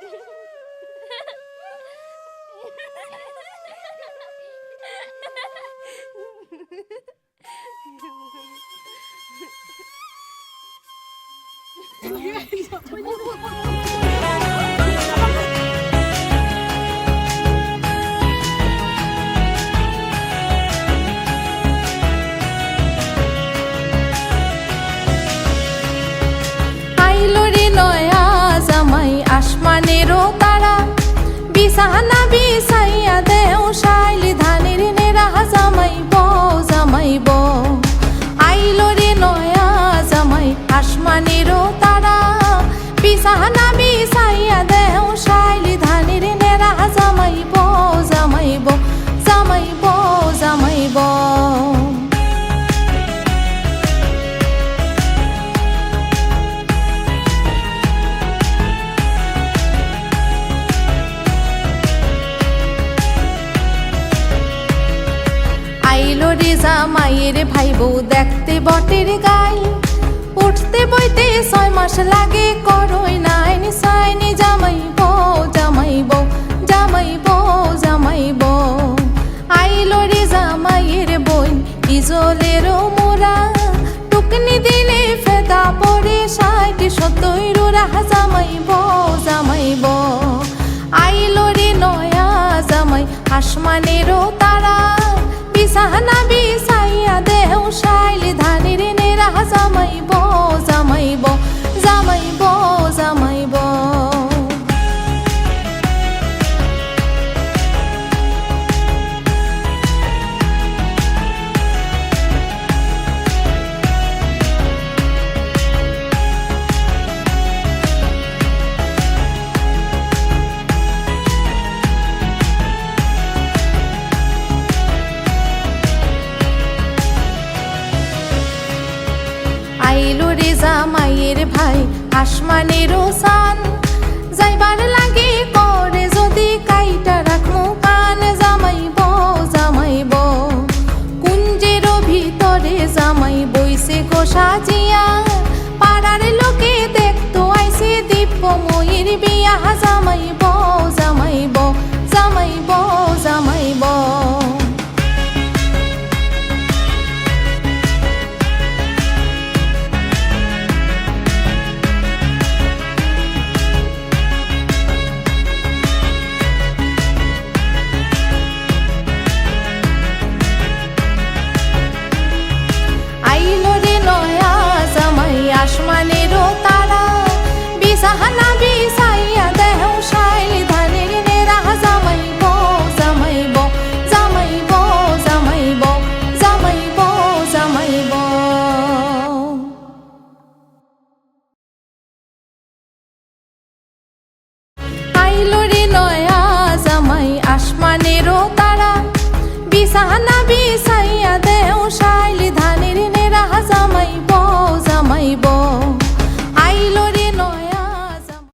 Oh, my God. বিছাইয়া দেও শাইলি ধানের নেরা জামাইব জামাইব আইলো রে নয়া জামাই আসমানেরও তারা। বিছানা আইলো রে জামাইয়ের ভাই বউ দেখতে বটের গাই উঠতে বইতে ছয় মাস লাগে, করই নাইন, সাইনি জামাই বউ জামাই বউ জামাই জামাইব জামাইব জামাইব। আইলো রে জামাইয়ের বই ইজলেরও মোরা। টুকনি দিলে ফেদা পড়ে ষাট, সত্তর রাহা জামাইয়ের ভাই আসমানেরও সান যাইবার